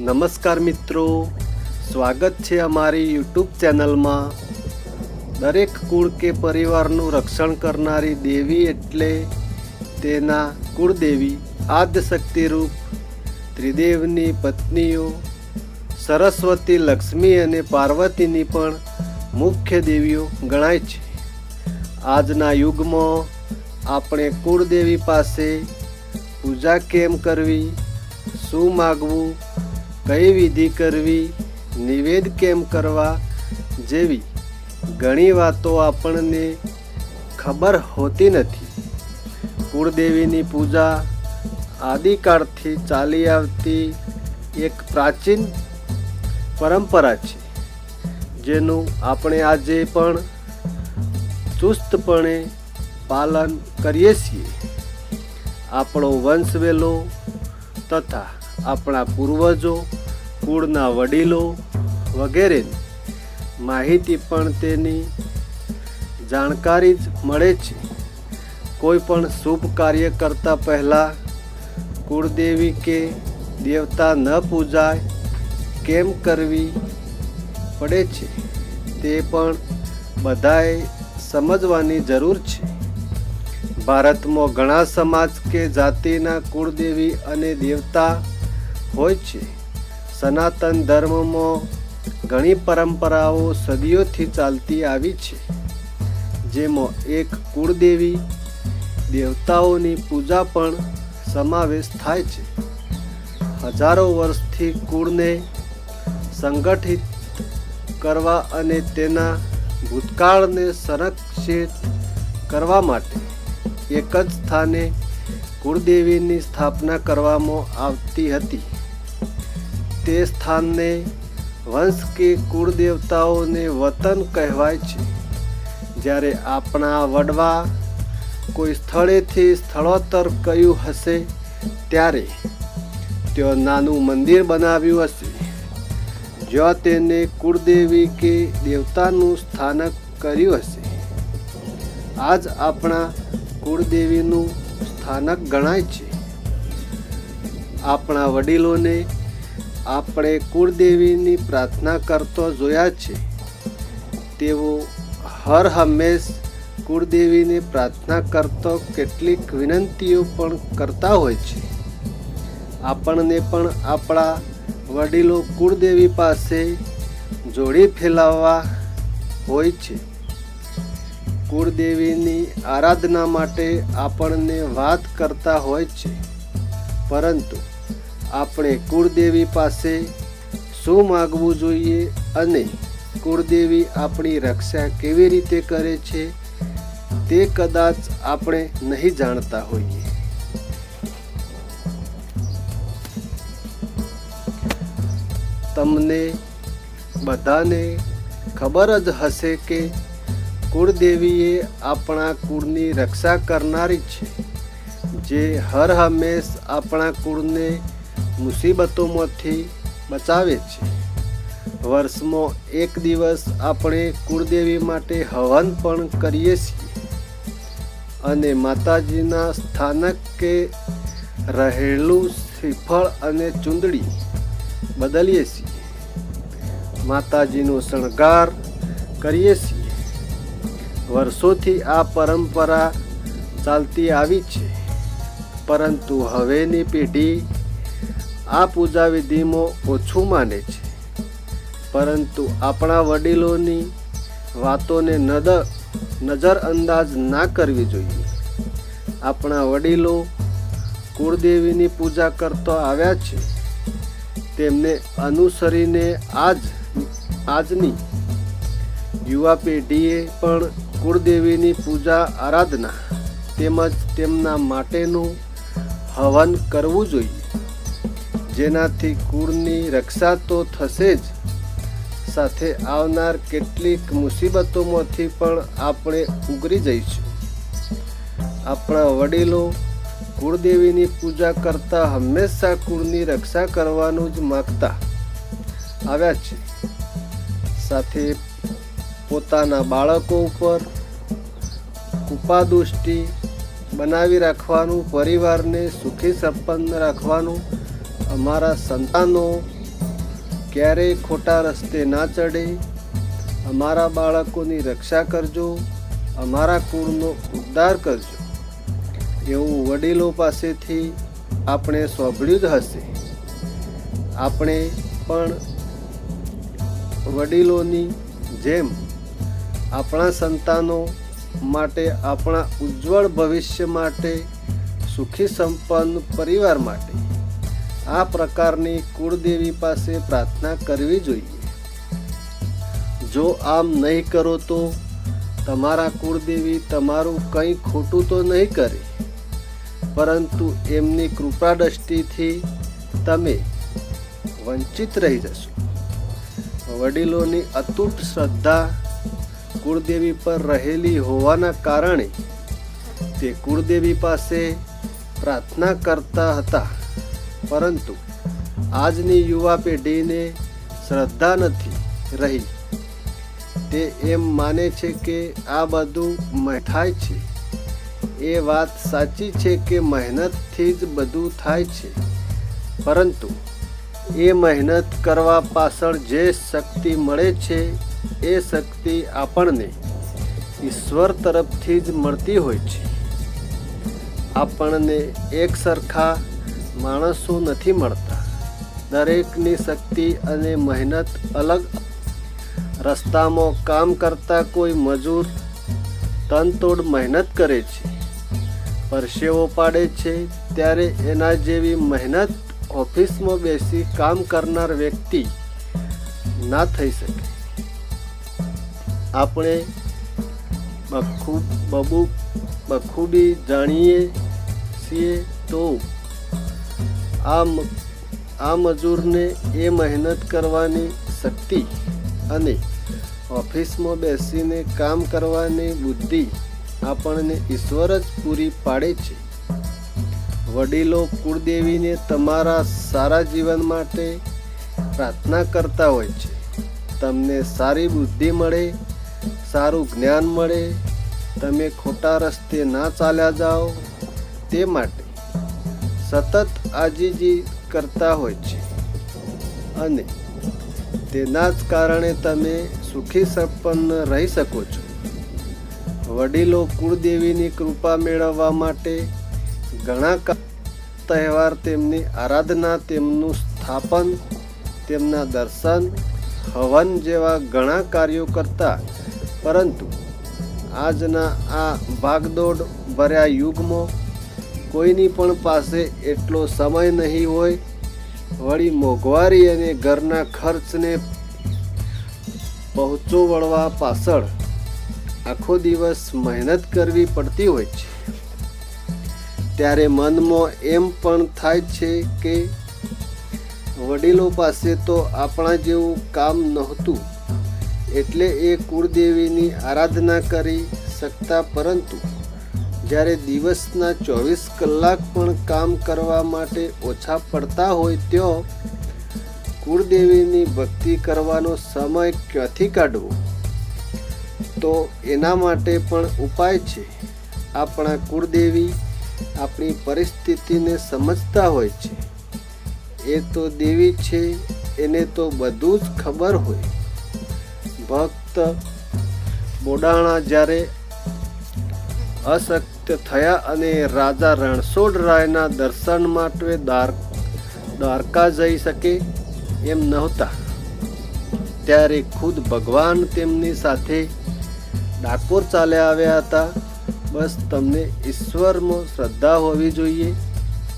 નમસ્કાર મિત્રો. સ્વાગત છે અમારી યુટ્યુબ ચેનલમાં. દરેક કુળ કે પરિવારનું રક્ષણ કરનારી દેવી એટલે તેના કુળદેવી આદ્યશક્તિરૂપ ત્રિદેવની પત્નીઓ, સરસ્વતી, લક્ષ્મી અને પાર્વતીની પણ મુખ્ય દેવીઓ ગણાય છે. આજના યુગમાં આપણે કુળદેવી પાસે પૂજા કેમ કરવી, શું માગવું કઈ વિધિ કરવી, નિવેદ કેમ કરવા જેવી ઘણી વાતો આપણને ખબર હોતી નથી. કુળદેવીની પૂજા આદિકાળથી ચાલી આવતી એક પ્રાચીન પરંપરા છે, જેનું આપણે આજે પણ ચુસ્તપણે પાલન કરીએ છીએ. આપણો વંશવેલો તથા આપણા પૂર્વજો કુળના વડીલો વગેરે. માહિતી પણ તેની જાણકારી જ મળે છે. કોઈ પણ શુભ કાર્ય કરતા પહેલાં કુળદેવી કે દેવતા ન પૂજાય કેમ કરવી પડે છે તે પણ બધાએ સમજવાની જરૂર છે. ભારતમાં ઘણા સમાજ કે જાતિના કુળદેવી અને દેવતા હોય છે. સનાતન ધર્મમાં ઘણી પરંપરાઓ સદીઓથી ચાલતી આવી છે. જેમાં એક કુળદેવી, દેવતાઓની પૂજા પણ સમાવેશ થાય છે. હજારો વર્ષથી કુળને સંગઠિત કરવા અને તેના ભૂતકાળને સંરક્ષિત કરવા માટે એક જ સ્થાને કુળદેવીની સ્થાપના કરવામાં આવતી હતી. તે સ્થાનને વંશ કે કુળદેવતાઓને વતન કહેવાય છે. જ્યારે આપણા વડવા કોઈ સ્થળેથી સ્થળોત્તર કયું હશે, ત્યારે ત્યાં નાનું મંદિર બનાવ્યું હશે, જ્યાં તેને કુળદેવી કે દેવતાનું સ્થાનક કર્યું હશે. આજ આપણા કુળદેવીનું સ્થાનક ગણાય છે. આપણા વડીલોને આપણે કુળદેવીની પ્રાર્થના કરતો જોયા છે. તેઓ હર હંમેશ કુળદેવીને પ્રાર્થના કરતો કેટલીક વિનંતીઓ પણ કરતા હોય છે. આપણને પણ આપણા વડીલો કુળદેવી પાસે જોડી ફેલાવવા હોય છે. કુળદેવીની આરાધના માટે આપણને વાત કરતા હોય છે. પરંતુ આપણે કુળદેવી પાસે શું માગવું જોઈએ અને કુળદેવી આપણી રક્ષા કેવી રીતે કરે છે તે કદાચ આપણે નહીં જાણતા હોઈએ. તમને બધાને ખબર જ હશે કે કુળદેવીએ આપણા કુળની રક્ષા કરનારી છે. જે હર હંમેશ આપણા કુળને મુસીબતોમાંથી બચાવે છે. વર્ષમાં એક દિવસ આપણે કુળદેવી માટે હવન પણ કરીએ છીએ. અને માતાજીના સ્થાનક રહેલું શ્રીફળ અને ચૂંદડી બદલીએ છીએ. માતાજીનો શણગાર કરીએ છીએ. વર્ષોથી આ પરંપરા ચાલતી આવી છે. પરંતુ હવેની પેઢી આ પૂજા વિધિમાં ઓછું માને છે. પરંતુ આપણા વડીલોની વાતોને નદર નજરઅંદાજ ના કરવી જોઈએ. આપણા વડીલો કુળદેવીની પૂજા કરતો આવ્યા છે. તેમને અનુસરીને આજ, આજની યુવા પેઢીએ પણ કુળદેવીની પૂજા આરાધના તેમજ તેમના માટેનું હવન કરવું જોઈએ. જેનાથી કુળની રક્ષા તો થશે જ. સાથે આવનાર કેટલીક મુસીબતોમાંથી પણ આપણે ઉગરી જઈશું. આપણા વડીલો કુળદેવીની પૂજા કરતા હંમેશા કુળની રક્ષા કરવાનું જ માગતા આવ્યા છે. સાથે પોતાના બાળકો ઉપર કૃપાદૃષ્ટિ બનાવી રાખવાનું, પરિવારને સુખી સંપન્ન રાખવાનું અમારા સંતાનો ક્યારેય ખોટા રસ્તે ના ચડે. અમારા બાળકોની રક્ષા કરજો. અમારા કુળનો ઉદ્ધાર કરજો. એવું વડીલો પાસેથી આપણે સાંભળ્યું જ હશે. આપણે પણ વડીલોની જેમ આપણા સંતાનો માટે આપણા ઉજ્જવળ ભવિષ્ય માટે સુખી સંપન્ન પરિવાર માટે આ પ્રકારની કુળદેવી પાસે પ્રાર્થના કરવી જોઈએ. જો આમ નહીં કરો તો તમારા કુળદેવી તમારું કંઈ ખોટું તો નહીં કરે, પરંતુ એમની કૃપા દ્રષ્ટિથી તમે વંચિત રહી જશો. વડીલોની અતૂટ શ્રદ્ધા કુળદેવી પર રહેલી હોવાના કારણે તે કુળદેવી પાસે પ્રાર્થના કરતા હતા. પરંતુ આજની યુવા પેઢીને શ્રદ્ધા નથી રહી. તે એમ માને છે કે આ બધું મહેઠાય છે. એ વાત સાચી છે કે મહેનતથી જ બધું થાય છે. પરંતુ એ મહેનત કરવા પાછળ જે શક્તિ મળે છે, એ શક્તિ આપણને ઈશ્વર તરફથી જ મળતી હોય છે. આપણને એક સરખા માણસો નથી મળતા. દરેકની શક્તિ અને મહેનત અલગ. રસ્તામાં કામ કરતા કોઈ મજૂર તનતોડ મહેનત કરે છે. પરસેવો પાડે છે ત્યારે એના જેવી મહેનત ઓફિસમાં બેસી કામ કરનાર વ્યક્તિ ના થઈ શકે. આપણે બખૂબ બબુ બખૂબી જાણીએ છીએ તો આ આ મજૂરને એ મહેનત કરવાની શક્તિ અને ઓફિસમાં બેસીને કામ કરવાની બુદ્ધિ આપણને ઈશ્વર જ પૂરી પાડે છે. વડીલો કુળદેવીને તમારા સારા જીવન માટે પ્રાર્થના કરતા હોય છે. તમને સારી બુદ્ધિ મળે, સારું જ્ઞાન મળે, તમે ખોટા રસ્તે ના ચાલ્યા જાઓ, તે માટે સતત આજીજી કરતા હોય છે. અને તેના જ કારણે તમે સુખી સંપન્ન રહી શકો છો. વડીલો કુળદેવીની કૃપા મેળવવા માટે ઘણા તહેવાર તેમની આરાધના, તેમનું સ્થાપન, તેમના દર્શન, હવન જેવા ઘણા કાર્યો કરતા. પરંતુ આજના આ ભાગદોડ ભર્યા યુગમાં કોઈની પણ પાસે એટલો સમય નહીં હોય. વળી મોંઘવારી અને ઘરના ખર્ચને પહોંચો વળવા પાછળ આખો દિવસ મહેનત કરવી પડતી હોય છે. ત્યારે મનમાં એમ પણ થાય છે કે વડીલો પાસે તો આપણા જેવું કામ નહોતું, એટલે એ કુળદેવીની આરાધના કરી શકતા પરંતુ જ્યારે દિવસના ચોવીસ કલાક પણ કામ કરવા માટે ઓછા પડતા હોય ત્યાં કુળદેવીની ભક્તિ કરવાનો સમય ક્યાંથી કાઢવો? તો એના માટે પણ ઉપાય છે. આપણા કુળદેવી આપણી પરિસ્થિતિને સમજતા હોય છે. એ તો દેવી છે, એને તો બધું જ ખબર હોય. ભક્ત બોડાણા જ્યારે અશક્ત થયા અને રાજા રણછોડરાયના દર્શન માટે દ્વાર, દ્વારકા જઈ શકે એમ નહોતા. ત્યારે ખુદ ભગવાન તેમની સાથે ડાકોર ચાલ્યા આવ્યા હતા. બસ તમને ઈશ્વરમાં શ્રદ્ધા હોવી જોઈએ.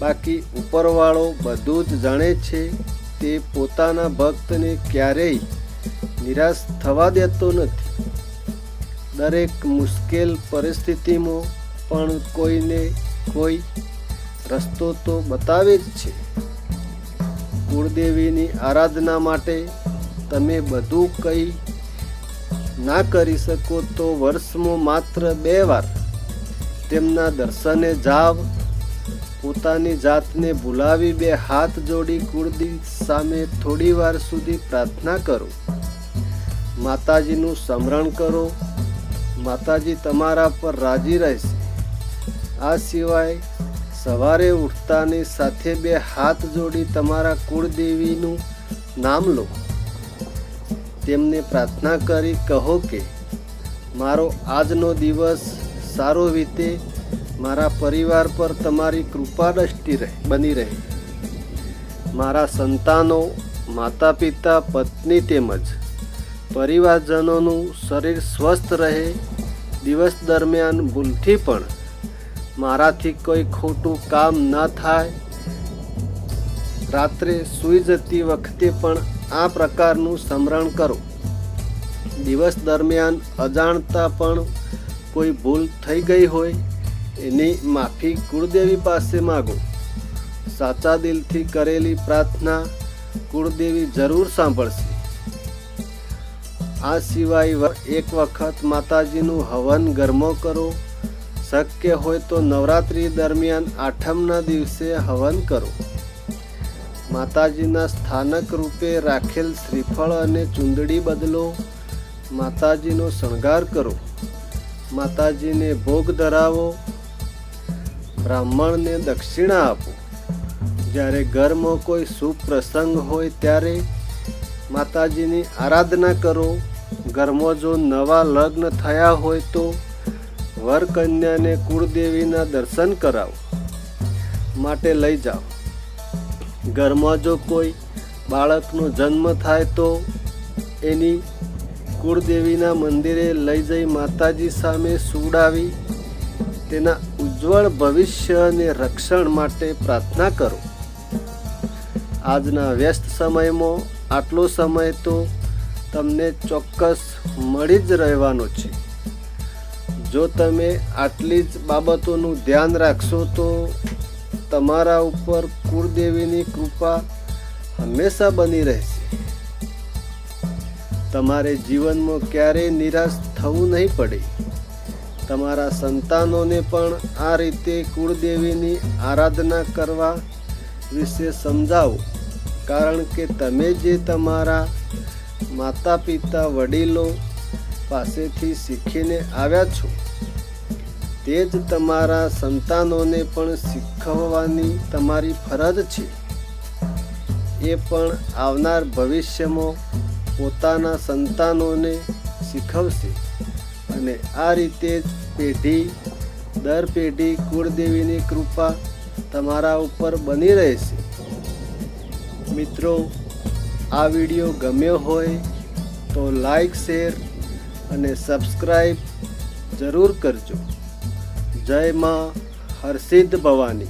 બાકી ઉપરવાળો બધું જ જાણે છે તે પોતાના ભક્તને ક્યારેય નિરાશ થવા દેતો નથી. દરેક મુશ્કેલ પરિસ્થિતિમાં પણ કોઈને કોઈ રસ્તો તો બતાવે જ છે. કુળદેવીની આરાધના માટે તમે બધું કંઈ ના કરી શકો તો વર્ષમાં માત્ર બે વાર તેમના દર્શને જાવ, પોતાની જાતને ભૂલાવી બે હાથ જોડી કુળદેવી સામે થોડી વાર સુધી પ્રાર્થના કરો. માતાજીનું સ્મરણ કરો. માતાજી તમારા પર રાજી રહેશે. આ સિવાય સવારે ઉઠતાની સાથે બે હાથ જોડી તમારા કુળદેવીનું નામ લો. તેમને પ્રાર્થના કરી કહો કે, મારો આજનો દિવસ સારો રીતે મારા પરિવાર પર તમારી કૃપા દ્રષ્ટિ રહે, બની રહે. મારા સંતાનો માતા પિતા પત્ની તેમજ પરિવારજનોનું શરીર સ્વસ્થ રહે. દિવસ દરમિયાન ભૂલથી પણ મારાથી કોઈ ખોટું કામ ન થાય. રાત્રે સૂઈ જતી વખતે પણ આ પ્રકારનું સ્મરણ કરો. દિવસ દરમિયાન અજાણતા પણ કોઈ ભૂલ થઈ ગઈ હોય એની માફી કુળદેવી પાસે માગો. સાચા દિલથી કરેલી પ્રાર્થના કુળદેવી જરૂર સાંભળશે. આ સિવાય એક વખત માતાજીનું હવન ગરમો કરો. શક્ય હોય તો નવરાત્રિ દરમિયાન આઠમના દિવસે હવન કરો. માતાજીના સ્થાનક રૂપે રાખેલ શ્રીફળ અને ચૂંદડી બદલો. માતાજીનો શણગાર કરો. માતાજીને ભોગ ધરાવો. બ્રાહ્મણને દક્ષિણા આપો. જ્યારે ઘરમાં કોઈ શુભ પ્રસંગ હોય ત્યારે માતાજીની આરાધના કરો. ઘરમાં જો નવા લગ્ન થયા હોય તો વર કન્યાને કુળદેવીના દર્શન કરાવો, માટે લઈ જાઓ. ઘરમાં જો કોઈ બાળકનો જન્મ થાય તો એની કુળદેવીના મંદિરે લઈ જઈ માતાજી સામે સુડાવી તેના ઉજ્જવળ ભવિષ્ય અને રક્ષણ માટે પ્રાર્થના કરો. આજના વ્યસ્ત સમયમાં આટલો સમય તો તમને ચોક્કસ મળી જ રહેવાનો છે. જો તમે આટલી જ બાબતોનું ધ્યાન રાખશો તો તમારા ઉપર કુળદેવીની કૃપા હંમેશા બની રહેશે. તમારે જીવનમાં ક્યારેય નિરાશ થવું નહીં પડે. તમારા સંતાનોને પણ આ રીતે કુળદેવીની આરાધના કરવા વિશે સમજાવો. કારણ કે તમે જે તમારા માતા પિતા વડીલો પાસેથી શીખીને આવ્યા છો? તે જ તમારા સંતાનોને પણ શીખવવાની તમારી ફરજ છે. એ પણ આવનાર ભવિષ્યમાં પોતાના સંતાનોને શીખવશે. અને આ રીતે જ પેઢી, દર પેઢી કુળદેવીની કૃપા તમારા ઉપર બની રહેશે. મિત્રો, આ વીડિયો ગમ્યો હોય તો લાઈક, શેર અને સબસ્ક્રાઈબ જરૂર કરજો. જય માં હરસિદ્ધ ભવાની.